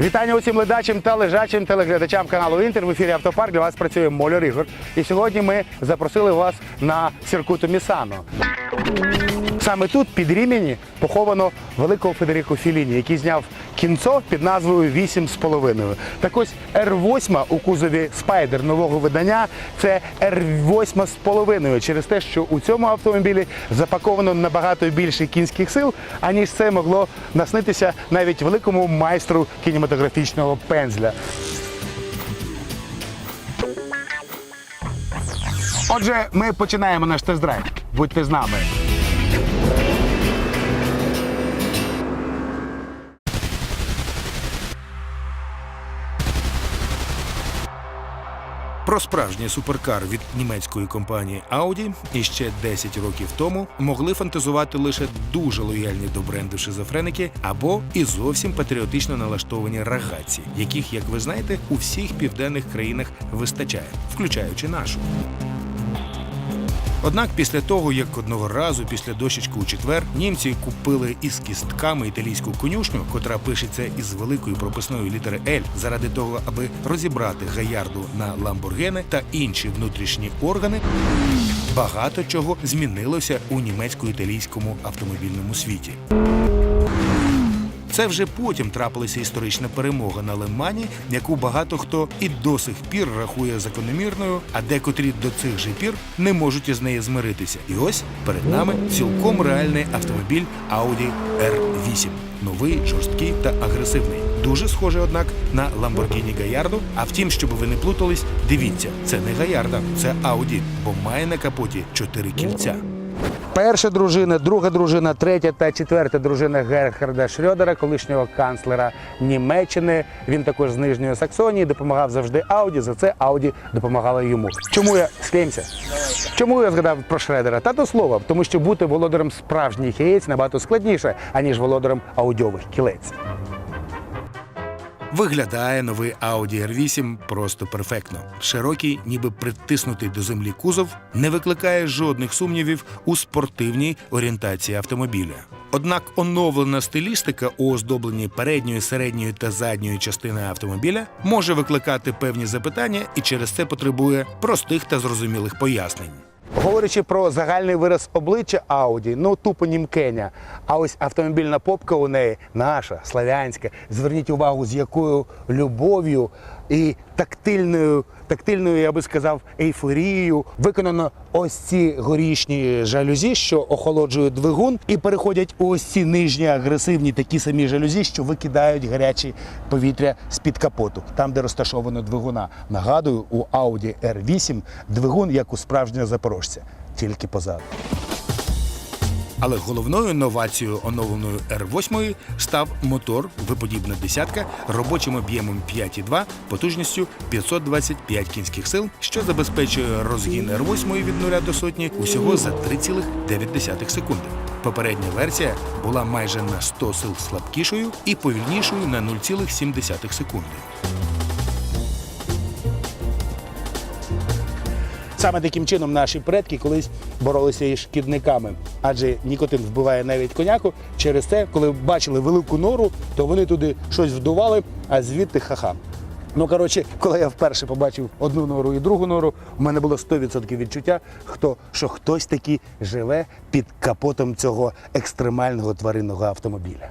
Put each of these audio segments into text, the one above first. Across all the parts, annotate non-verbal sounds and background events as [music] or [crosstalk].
Вітання усім ледачим та лежачим телеглядачам каналу Інтер. В ефірі Автопарк для вас працює Моля Ігор. І сьогодні ми запросили вас на Сіркуту Місано. Саме тут, під Рімені, поховано великого Федеріко Філіні, який зняв кінцо під назвою «Вісім з половиною. Так ось Р8 у кузові Спайдер нового видання це Р8 з половиною через те, що у цьому автомобілі запаковано набагато більше кінських сил, аніж це могло наснитися навіть великому майстру кінематографічного пензля. Отже, ми починаємо наш тест-драйв. Будьте з нами. Про справжній суперкар від німецької компанії Audi іще 10 років тому могли фантазувати лише дуже лояльні до бренду шизофреники або і зовсім патріотично налаштовані рагаці, яких, як ви знаєте, у всіх південних країнах вистачає, включаючи нашу. Однак після того, як одного разу після дощечки у четвер німці купили із кістками італійську конюшню, котра пишеться із великої прописної літери L, заради того, аби розібрати гаярду на ламборгени та інші внутрішні органи, багато чого змінилося у німецько-італійському автомобільному світі. Це вже потім трапилася історична перемога на Лемані, яку багато хто і до сих пір рахує закономірною, а декотрі до цих же пір не можуть із нею змиритися. І ось перед нами цілком реальний автомобіль Audi R8. Новий, жорсткий та агресивний. Дуже схожий, однак, на Lamborghini Gallardo. А втім, щоб ви не плутались, дивіться, це не Гаярда, це Audi, бо має на капоті чотири кільця. Перша дружина, друга дружина, третя та четверта дружина Герхарда Шрёдера, колишнього канцлера Німеччини. Він також з Нижньої Саксонії допомагав завжди Ауді. За це Ауді допомагала йому. Чому я сміємося? Чому я згадав про Шредера? Та то слово, тому що бути володарем справжніх яєць набагато складніше, аніж володарем аудіових кілець. Виглядає новий Audi R8 просто перфектно. Широкий, ніби притиснутий до землі кузов, не викликає жодних сумнівів у спортивній орієнтації автомобіля. Однак оновлена стилістика у оздобленні передньої, середньої та задньої частини автомобіля може викликати певні запитання і через це потребує простих та зрозумілих пояснень. Говорячи про загальний вираз обличчя Ауді, ну тупо німкеня. А ось автомобільна попка у неї наша, славянська. Зверніть увагу, з якою любов'ю і тактильною, тактильною, я би сказав, ейфорією виконано ось ці горішні жалюзі, що охолоджують двигун, і переходять у ось ці нижні агресивні такі самі жалюзі, що викидають гарячі повітря з-під капоту, там, де розташовано двигуна. Нагадую, у Audi R8 двигун, як у справжнього запорожця, тільки позаду. Але головною новацією оновленої R8 став мотор виподібна десятка робочим об'ємом 5,2 потужністю 525 кінських сил, що забезпечує розгін R8 від 0 до сотні усього за 3,9 секунди. Попередня версія була майже на 100 сил слабкішою і повільнішою на 0,7 секунди. Саме таким чином наші предки колись боролися із шкідниками, адже нікотин вбиває навіть коняку. Через це, коли бачили велику нору, то вони туди щось вдували, а звідти ха-ха. Ну коротше, коли я вперше побачив одну нору і другу нору, у мене було 100% відчуття, хто, що хтось таки живе під капотом цього екстремального тваринного автомобіля.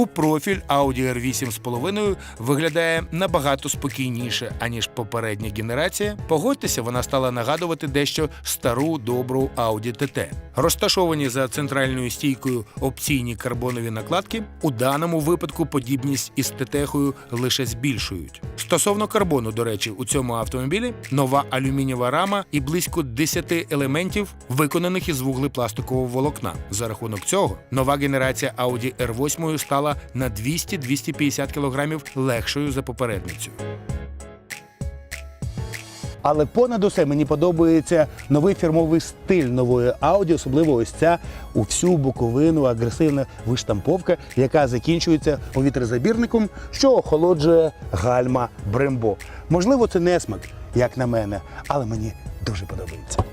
У профіль Audi R8 з половиною виглядає набагато спокійніше, аніж попередня генерація. Погодьтеся, вона стала нагадувати дещо стару добру Audi TT. Розташовані за центральною стійкою опційні карбонові накладки. У даному випадку подібність із ТТ-хою лише збільшують. Стосовно карбону, до речі, у цьому автомобілі нова алюмінієва рама і близько 10 елементів, виконаних із вуглепластикового волокна. За рахунок цього нова генерація Audi R8 стала на 200-250 кг легшою за попередницю. Але понад усе мені подобається новий фірмовий стиль нової Audi, особливо ось ця у всю боковину агресивна виштамповка, яка закінчується повітрозабірником, що охолоджує гальма Брембо. Можливо, це несмак, як на мене, але мені дуже подобається.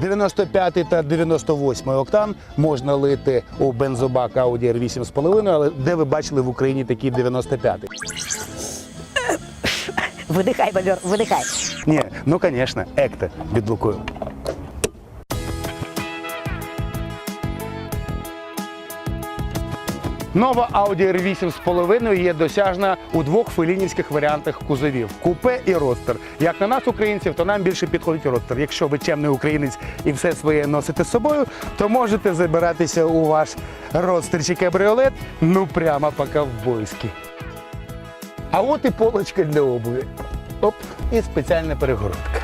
95 та 98 октан можна лити у бензобак Audi r 8,5, але де ви бачили в Україні такі 95? Видихай, бобер, видихай. Ні, ну звісно, екте від Лукою. Нова Audi R8 з є досяжна у двох фелінівських варіантах кузовів купе і ростер. Як на нас, українців, то нам більше підходить ростер. Якщо ви чемний українець і все своє носите з собою, то можете забиратися у ваш ростер чи кабріолет, ну прямо по-ковбойськи. А от і полочка для обуви. Оп, і спеціальна перегородка.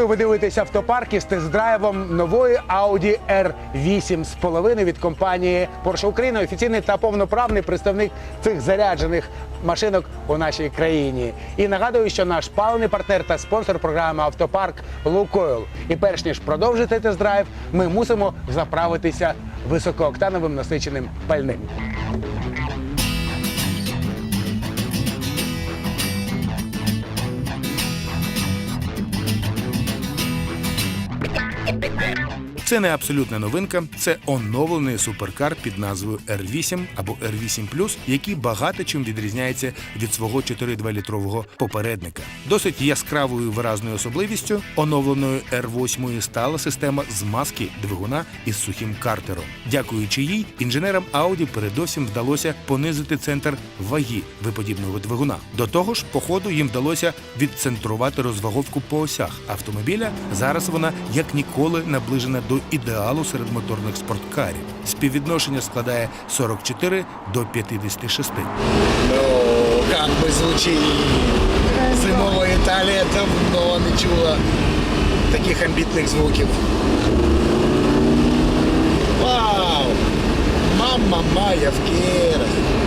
Нагадую, ви дивитесь автопарки з тест-драйвом нової Audi R8 з половиною від компанії Porsche Україна, офіційний та повноправний представник цих заряджених машинок у нашій країні. І нагадую, що наш паливний партнер та спонсор програми Автопарк Лукойл. І перш ніж продовжити тест-драйв, ми мусимо заправитися високооктановим насиченим пальним. Це не абсолютна новинка, це оновлений суперкар під назвою R8 або R8 який багато чим відрізняється від свого 4,2-літрового попередника. Досить яскравою виразною особливістю оновленою R8 стала система змазки двигуна із сухим картером. Дякуючи їй, інженерам Audi передовсім вдалося понизити центр ваги виподібного двигуна. До того ж, по ходу їм вдалося відцентрувати розваговку по осях автомобіля. Зараз вона як ніколи наближена до ідеалу серед моторних спорткарів. Співвідношення складає 44 до 56. Ну, как бы звучит. Зимова Італія давно не чула таких амбітних звуків. Вау! Мама моя в Києві.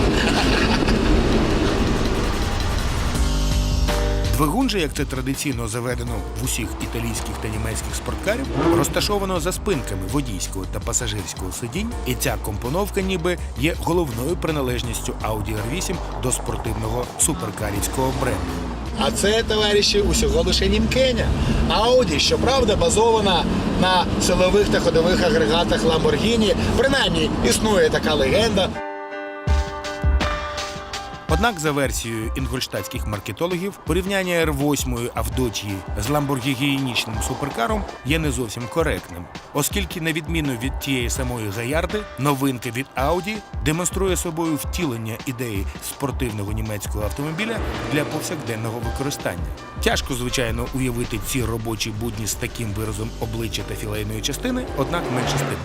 Двигун же, як це традиційно заведено в усіх італійських та німецьких спорткарів, розташовано за спинками водійського та пасажирського сидінь, і ця компоновка ніби є головною приналежністю Audi R8 до спортивного суперкарівського бренду. А це, товариші, усього лише німкеня. Ауді, щоправда, базована на силових та ходових агрегатах Lamborghini. Принаймні, існує така легенда. Однак, за версією інгольштатських маркетологів, порівняння R8 Авдотії з ламборгігієнічним суперкаром є не зовсім коректним, оскільки, на відміну від тієї самої Гаярди, новинка від Audi демонструє собою втілення ідеї спортивного німецького автомобіля для повсякденного використання. Тяжко, звичайно, уявити ці робочі будні з таким виразом обличчя та філейної частини, однак менше з тим.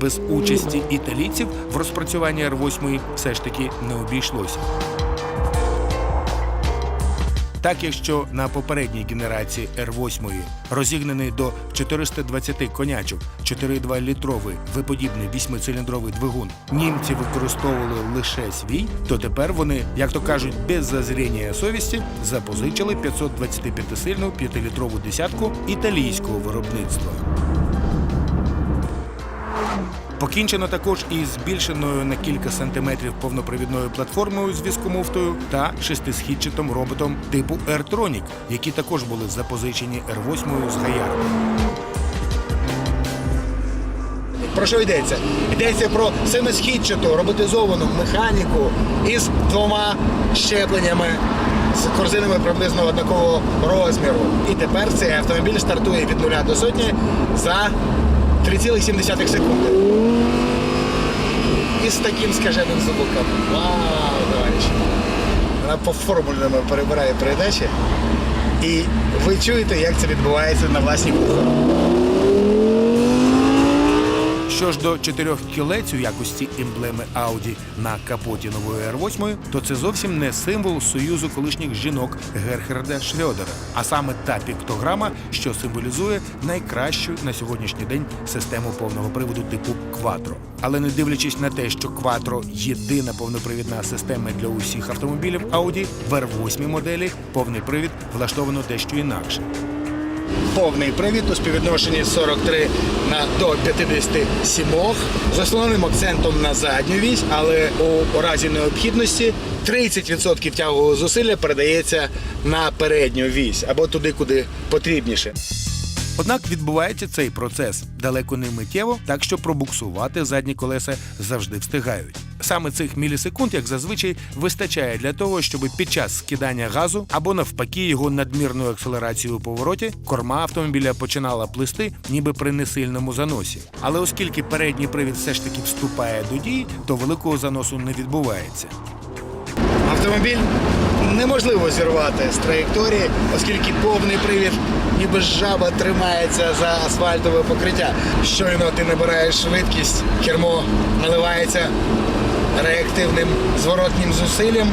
Без участі італійців в розпрацюванні R8 все ж таки не обійшлося. Так, якщо на попередній генерації R8 розігнаний до 420 конячок 4,2 літровий виподібний восьмициліндровий двигун, німці використовували лише свій, то тепер вони, як то кажуть, без зазріння совісті запозичили 525-сильну 5-літрову десятку італійського виробництва. Покінчено також із збільшеною на кілька сантиметрів повнопривідною платформою з віскомуфтою та шестисхідчатим роботом типу AirTronic, які також були запозичені R8 з Гаярди. Про що йдеться? Йдеться про семисхідчату роботизовану механіку із двома щепленнями з корзинами приблизно однакового розміру. І тепер цей автомобіль стартує від нуля до сотні за 3,7 секунди. І з таким скаженим звуком. Вау, товариші. Вона по формульному перебирає передачі. І ви чуєте, як це відбувається на власні кухні. Що ж до чотирьох кілець у якості емблеми Audi на капоті нової R8, то це зовсім не символ союзу колишніх жінок Герхарда Шрёдера, а саме та піктограма, що символізує найкращу на сьогоднішній день систему повного приводу типу Quattro. Але не дивлячись на те, що Quattro – єдина повнопривідна система для усіх автомобілів Audi, в R8 моделі повний привід влаштовано дещо інакше. Повний привід у співвідношенні 43 на до 57 з основним акцентом на задню вісь, але у разі необхідності 30% тягового зусилля передається на передню вісь або туди, куди потрібніше. Однак відбувається цей процес далеко не миттєво, так що пробуксувати задні колеса завжди встигають. Саме цих мілісекунд, як зазвичай, вистачає для того, щоб під час скидання газу або навпаки його надмірною акселерацією у повороті корма автомобіля починала плисти, ніби при несильному заносі. Але оскільки передній привід все ж таки вступає до дії, то великого заносу не відбувається. Автомобіль неможливо зірвати з траєкторії, оскільки повний привід, ніби жаба тримається за асфальтове покриття. Щойно ти набираєш швидкість, кермо наливається реактивним зворотнім зусиллям,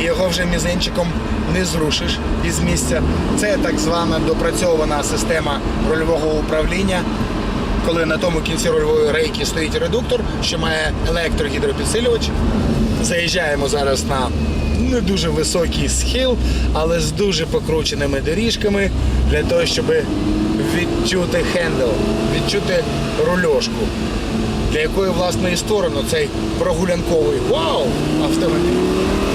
і його вже мізинчиком не зрушиш із місця. Це так звана допрацьована система рульового управління. Коли на тому кінці рульової рейки стоїть редуктор, що має електрогідропідсилювач, Заїжджаємо зараз на не дуже високий схил, але з дуже покрученими доріжками для того, щоб відчути хендл, відчути рульошку, для якої власне і створено цей прогулянковий вау автомобіль.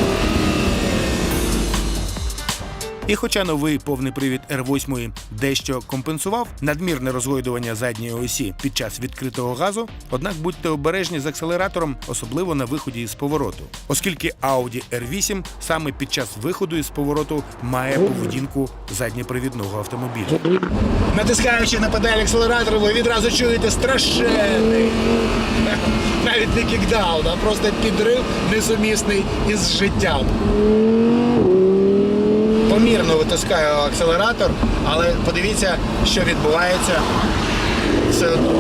І хоча новий повний привід R8 дещо компенсував надмірне розгойдування задньої осі під час відкритого газу, однак будьте обережні з акселератором, особливо на виході із повороту, оскільки Audi R8 саме під час виходу із повороту має поведінку задньопривідного автомобіля. Натискаючи на педаль акселератору, ви відразу чуєте страшенний. [laughs] Навіть не кікдаун, а просто підрив несумісний із життям. Помірно витискаю акселератор, але подивіться, що відбувається все одно.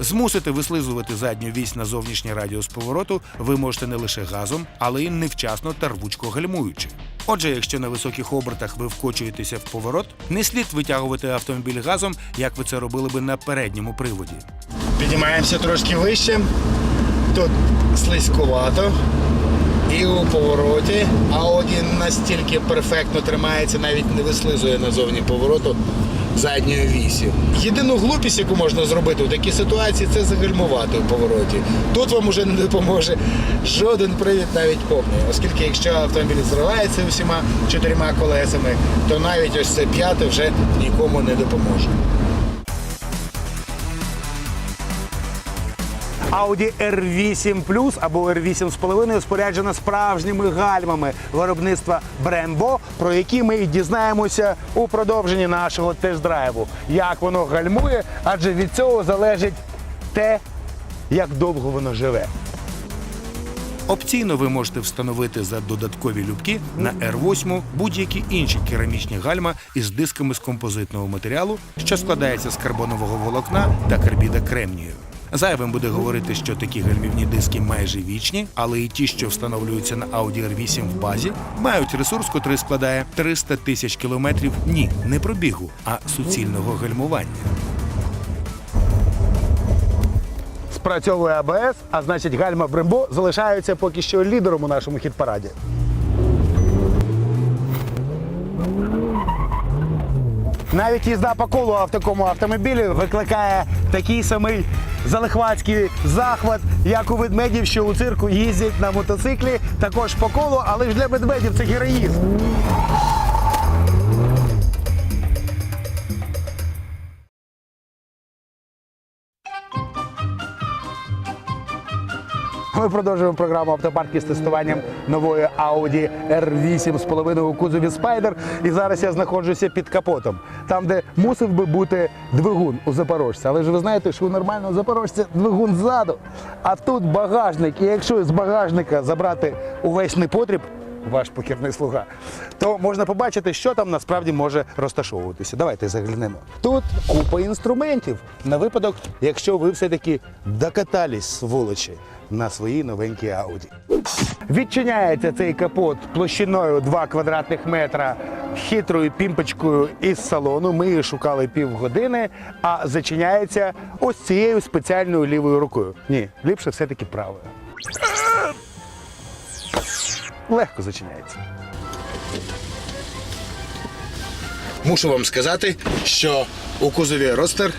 Змусити вислизувати задню вісь на зовнішній радіус повороту ви можете не лише газом, але й невчасно та рвучко гальмуючи. Отже, якщо на високих обертах ви вкочуєтеся в поворот, не слід витягувати автомобіль газом, як ви це робили би на передньому приводі. Піднімаємося трошки вище. Тут слизькувато. І у повороті а Audi настільки перфектно тримається, навіть не вислизує назовні повороту задньою вісі. Єдину глупість, яку можна зробити у такій ситуації, це загальмувати у повороті. Тут вам уже не допоможе жоден привід, навіть повний. Оскільки якщо автомобіль зривається усіма чотирма колесами, то навіть ось це п'яте вже нікому не допоможе. Audi R8 Plus або R8 з половиною споряджена справжніми гальмами виробництва Brembo, про які ми і дізнаємося у продовженні нашого тест-драйву. Як воно гальмує, адже від цього залежить те, як довго воно живе. Опційно ви можете встановити за додаткові любки на R8 будь-які інші керамічні гальма із дисками з композитного матеріалу, що складається з карбонового волокна та карбіда кремнію. Зайвим буде говорити, що такі гальмівні диски майже вічні, але і ті, що встановлюються на Audi R8 в базі, мають ресурс, котрий складає 300 тисяч кілометрів ні, не пробігу, а суцільного гальмування. Спрацьовує АБС, а значить гальма Brembo залишаються поки що лідером у нашому хіт-параді. Навіть їзда по колу в такому автомобілі викликає такий самий залихватський захват, як у ведмедів, що у цирку їздять на мотоциклі, також по колу, але ж для ведмедів це героїзм. Ми продовжуємо програму автопарки з тестуванням нової Audi R8 з половиною кузові Spider. І зараз я знаходжуся під капотом, там, де мусив би бути двигун у запорожця. Але ж ви знаєте, що у нормального запорожця двигун ззаду. А тут багажник. І якщо з багажника забрати увесь непотріб, ваш покірний слуга, то можна побачити, що там насправді може розташовуватися. Давайте заглянемо. Тут купа інструментів на випадок, якщо ви все-таки докатались сволочі на своїй новенькій Ауді. Відчиняється цей капот площиною 2 квадратних метра хитрою пімпочкою із салону. Ми її шукали півгодини, а зачиняється ось цією спеціальною лівою рукою. Ні, ліпше все-таки правою. Легко зачиняється. Мушу вам сказати, що у кузові Ростер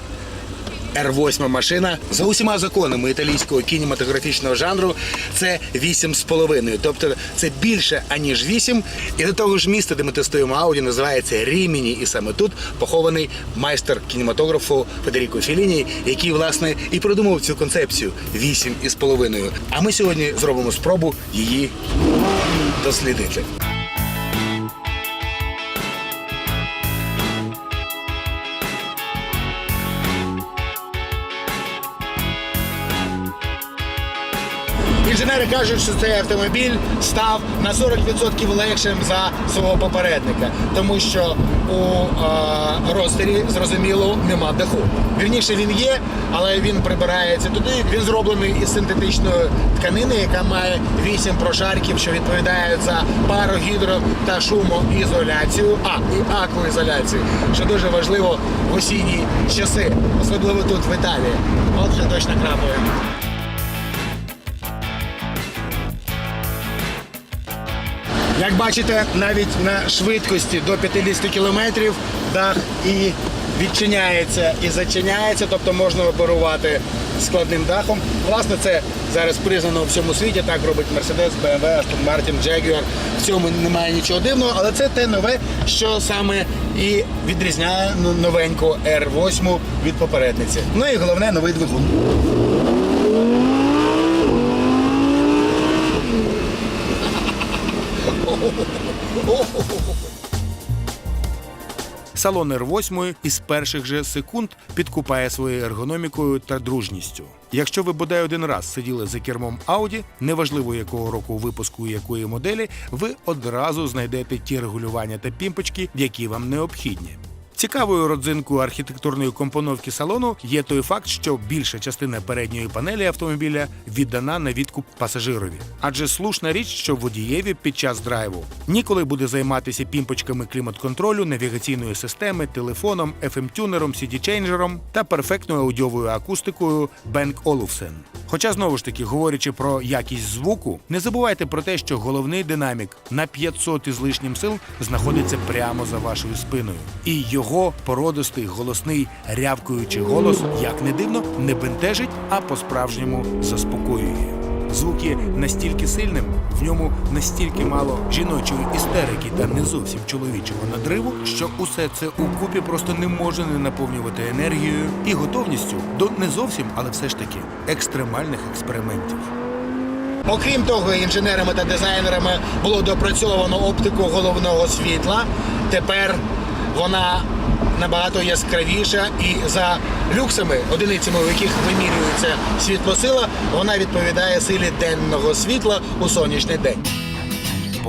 R8 машина за усіма законами італійського кінематографічного жанру це 8,5. Тобто це більше аніж 8. І до того ж місце, де ми тестуємо Ауді, називається Ріміні. І саме тут похований майстер кінематографу Федеріко Філіні, який власне і придумав цю концепцію 8,5. А ми сьогодні зробимо спробу її дослідити. Інженери кажуть, що цей автомобіль став на 40% легшим за свого попередника, тому що у ростері зрозуміло нема даху. Вірніше він є, але він прибирається туди. Він зроблений із синтетичної тканини, яка має 8 прошарків, що відповідають за парогідро та шумоізоляцію, а і аквоізоляцію, що дуже важливо в осінні часи, особливо тут в Італії. От вже точно крапає. Як бачите, навіть на швидкості до 50 км дах і відчиняється і зачиняється, тобто можна оперувати складним дахом. Власне, це зараз признано у всьому світі. Так робить Mercedes, BMW, Aston Martin, Jaguar. В цьому немає нічого дивного, але це те нове, що саме і відрізняє новеньку R8 від попередниці. Ну і головне новий двигун. Салон R8 із перших же секунд підкупає своєю ергономікою та дружністю. Якщо ви бодай один раз сиділи за кермом Audi, неважливо якого року випуску і якої моделі, ви одразу знайдете ті регулювання та пімпочки, які вам необхідні. Цікавою родзинкою архітектурної компоновки салону є той факт, що більша частина передньої панелі автомобіля віддана на відкуп пасажирові. Адже слушна річ, що водієві під час драйву ніколи буде займатися пімпочками клімат-контролю, навігаційної системи, телефоном, FM-тюнером, CD-чейнджером та перфектною аудіовою акустикою Bang Olufsen. Хоча знову ж таки, говорячи про якість звуку, не забувайте про те, що головний динамік на 500 із лишнім сил знаходиться прямо за вашою спиною, і його породистий голосний рявкуючий голос, як не дивно, не бентежить, а по-справжньому заспокоює. Звук є настільки сильним, в ньому настільки мало жіночої істерики та не зовсім чоловічого надриву, що усе це укупі просто не може не наповнювати енергією і готовністю до не зовсім, але все ж таки екстремальних експериментів. Окрім того, інженерами та дизайнерами було допрацьовано оптику головного світла. Тепер вона набагато яскравіша і за люксами, одиницями, в яких вимірюється світлосила, вона відповідає силі денного світла у сонячний день.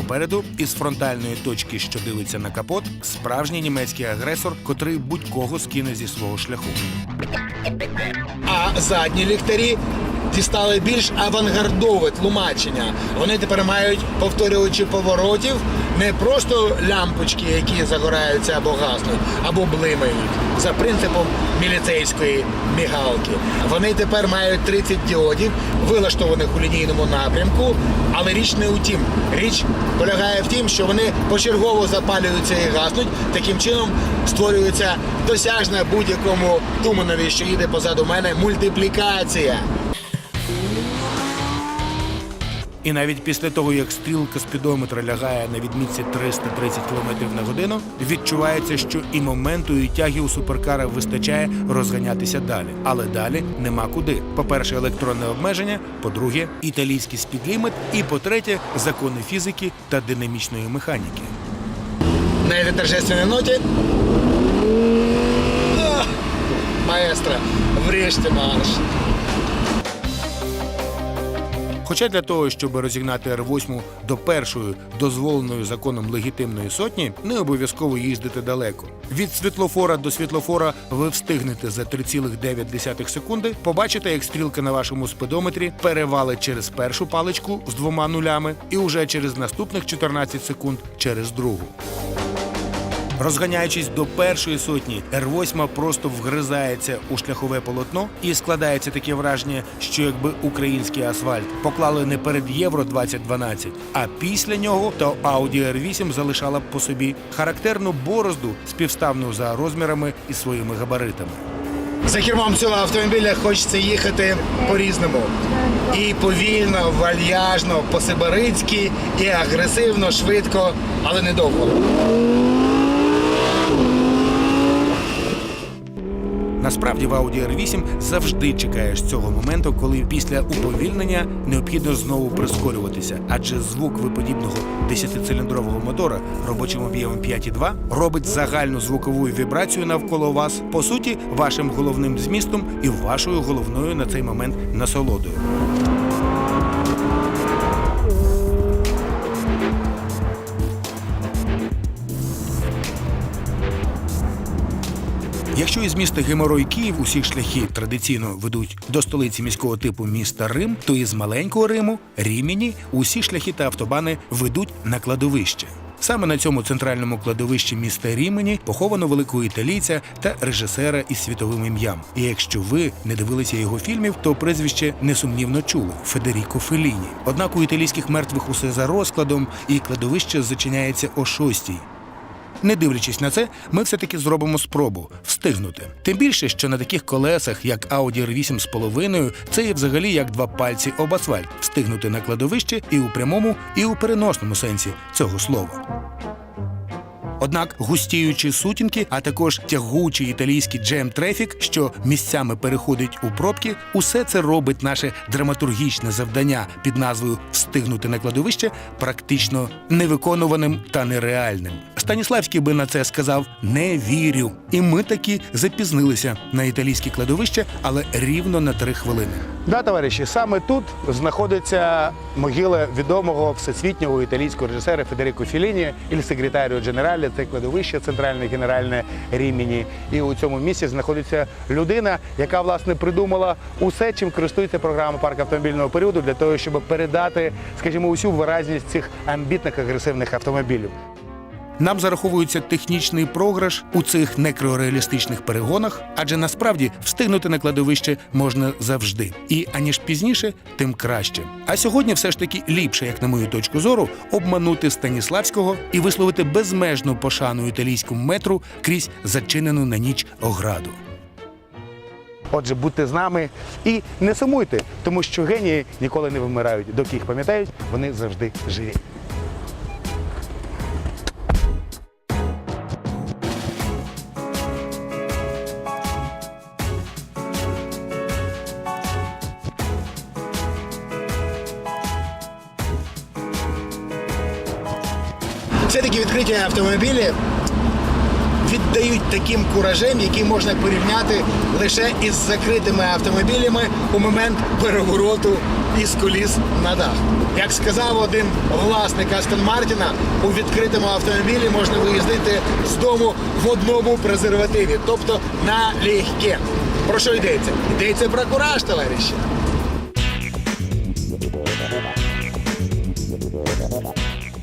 Попереду, із фронтальної точки, що дивиться на капот, справжній німецький агресор, котрий будь-кого скине зі свого шляху. А задні ліхтарі дістали більш авангардове тлумачення. Вони тепер мають повторювачі поворотів, не просто лямпочки, які загораються або гаснуть, або блимають за принципом міліцейської мігалки. Вони тепер мають 30 діодів, вилаштованих у лінійному напрямку. Але річ не у тім. Річ полягає в тім, що вони почергово запалюються і гаснуть. Таким чином створюється досяжна будь-якому туманові, що їде позаду мене, мультиплікація. І навіть після того, як стрілка спідометра лягає на відмітці 330 км на годину, відчувається, що і моменту, і тяги у суперкара вистачає розганятися далі. Але далі нема куди. По-перше, електронне обмеження, по-друге, італійський спідлімит, і по-третє, закони фізики та динамічної механіки. На этой торжественной ноте маэстро, врежьте марш. Хоча для того, щоб розігнати Р8 до першої дозволеної законом легітимної сотні, не обов'язково їздити далеко. Від світлофора до світлофора ви встигнете за 3,9 секунди побачите, як стрілка на вашому спидометрі перевалить через першу паличку з двома нулями, і уже через наступних 14 секунд через другу. Розганяючись до першої сотні, Р8 просто вгризається у шляхове полотно і складається таке враження, що якби український асфальт поклали не перед Євро 2012, а після нього, то Audi R8 залишала б по собі характерну борозду, співставну за розмірами і своїми габаритами. За кермом цього автомобіля хочеться їхати по-різному. І повільно, вальяжно, по-сибирицьки, і агресивно, швидко, але недовго. Насправді в Audi R8 завжди чекаєш цього моменту, коли після уповільнення необхідно знову прискорюватися, адже звук виподібного 10-циліндрового мотора робочим об'ємом 5,2 робить загальну звукову вібрацію навколо вас, по суті, вашим головним змістом і вашою головною на цей момент насолодою. Якщо із міста Геморой Київ усі шляхи традиційно ведуть до столиці міського типу міста Рим, то із маленького Риму Рімені усі шляхи та автобани ведуть на кладовище. Саме на цьому центральному кладовищі міста Рімені поховано великого італійця та режисера із світовим ім'ям. І якщо ви не дивилися його фільмів, то прізвище несумнівно чули Федеріко Феліні. Однак у італійських мертвих усе за розкладом, і кладовище зачиняється о шостій. Не дивлячись на це, ми все-таки зробимо спробу встигнути. Тим більше, що на таких колесах, як Audi R8 з половиною, це є взагалі як два пальці об асфальт встигнути на кладовище і у прямому, і у переносному сенсі цього слова. Однак густіючі сутінки, а також тягучий італійський джем трефік, що місцями переходить у пробки, усе це робить наше драматургічне завдання під назвою Встигнути на кладовище практично невиконуваним та нереальним. Станіславський би на це сказав не вірю. І ми таки запізнилися на італійське кладовище, але рівно на три хвилини. Да, товариші, саме тут знаходиться могила відомого всесвітнього італійського режисера Федеріко Філіні, секретаріо дженералі, це кладовище центральне генеральне Рімені. І у цьому місці знаходиться людина, яка власне придумала усе, чим користується програма парк автомобільного періоду для того, щоб передати, скажімо, усю виразність цих амбітних агресивних автомобілів. Нам зараховується технічний програш у цих некрореалістичних перегонах, адже насправді встигнути на кладовище можна завжди. І аніж пізніше, тим краще. А сьогодні все ж таки ліпше, як на мою точку зору, обманути Станіславського і висловити безмежну пошану італійському метру крізь зачинену на ніч ограду. Отже, будьте з нами і не сумуйте, тому що генії ніколи не вимирають. Доки їх пам'ятають, вони завжди живі. Все-таки автомобілі віддають таким куражем, який можна порівняти лише із закритими автомобілями у момент перевороту із коліс на дах. Як сказав один власник Астон Мартіна, у відкритому автомобілі можна виїздити з дому в одному презервативі, тобто на легке. Про що йдеться? Йдеться про кураж, товариші.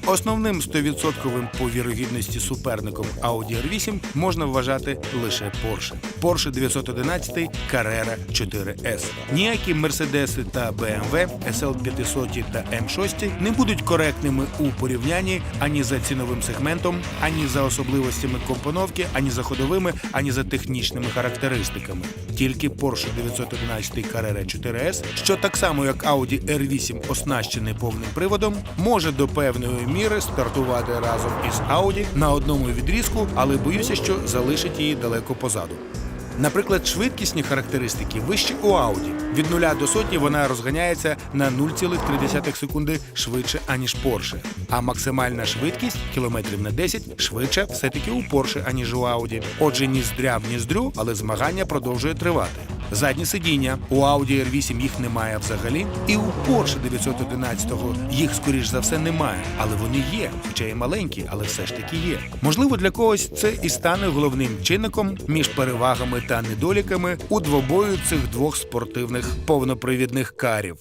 Основним 100% по вірогідності суперником Audi R8 можна вважати лише Porsche. Porsche 911 Carrera 4S. Ніякі Мерседеси та BMW, SL500 та M6 не будуть коректними у порівнянні ані за ціновим сегментом, ані за особливостями компоновки, ані за ходовими, ані за технічними характеристиками. Тільки Porsche 911 Carrera 4S, що так само як Audi R8 оснащений повним приводом, може до певної міри стартувати разом із Audi на одному відрізку, але боюся, що залишить її далеко позаду. Наприклад, швидкісні характеристики вищі у Audi. Від 0 до сотні вона розганяється на 0,3 секунди швидше, аніж Porsche. А максимальна швидкість кілометрів на 10 швидше все-таки у Porsche, аніж у Audi. Отже, ні здря в ні здрю, але змагання продовжує тривати. Задні сидіння у Audi R8 їх немає взагалі, і у Porsche 911 їх скоріш за все немає, але вони є, хоча і маленькі, але все ж таки є. Можливо, для когось це і стане головним чинником між перевагами та недоліками у двобою цих двох спортивних повнопривідних карів.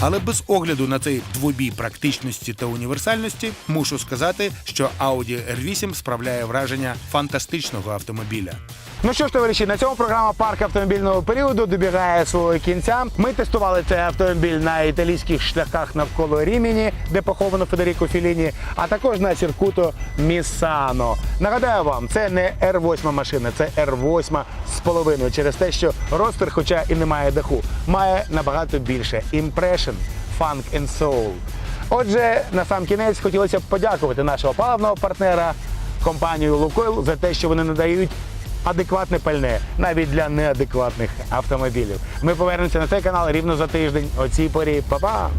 Але без огляду на цей двобій практичності та універсальності мушу сказати, що Audi R8 справляє враження фантастичного автомобіля. Ну що ж, товариші, на цьому програма парк автомобільного періоду добігає свого кінця. Ми тестували цей автомобіль на італійських шляхах навколо Рімені, де поховано Федеріко Філіні, а також на Сіркуто Місано. Нагадаю вам, це не R8 машина, це R8 з половиною через те, що ростер, хоча і не має даху, має набагато більше impression, funk and soul. Отже, на сам кінець хотілося б подякувати нашого паливного партнера компанію Лукойл за те, що вони надають адекватне пальне навіть для неадекватних автомобілів. Ми повернемося на цей канал рівно за тиждень. О цій порі. Па-па!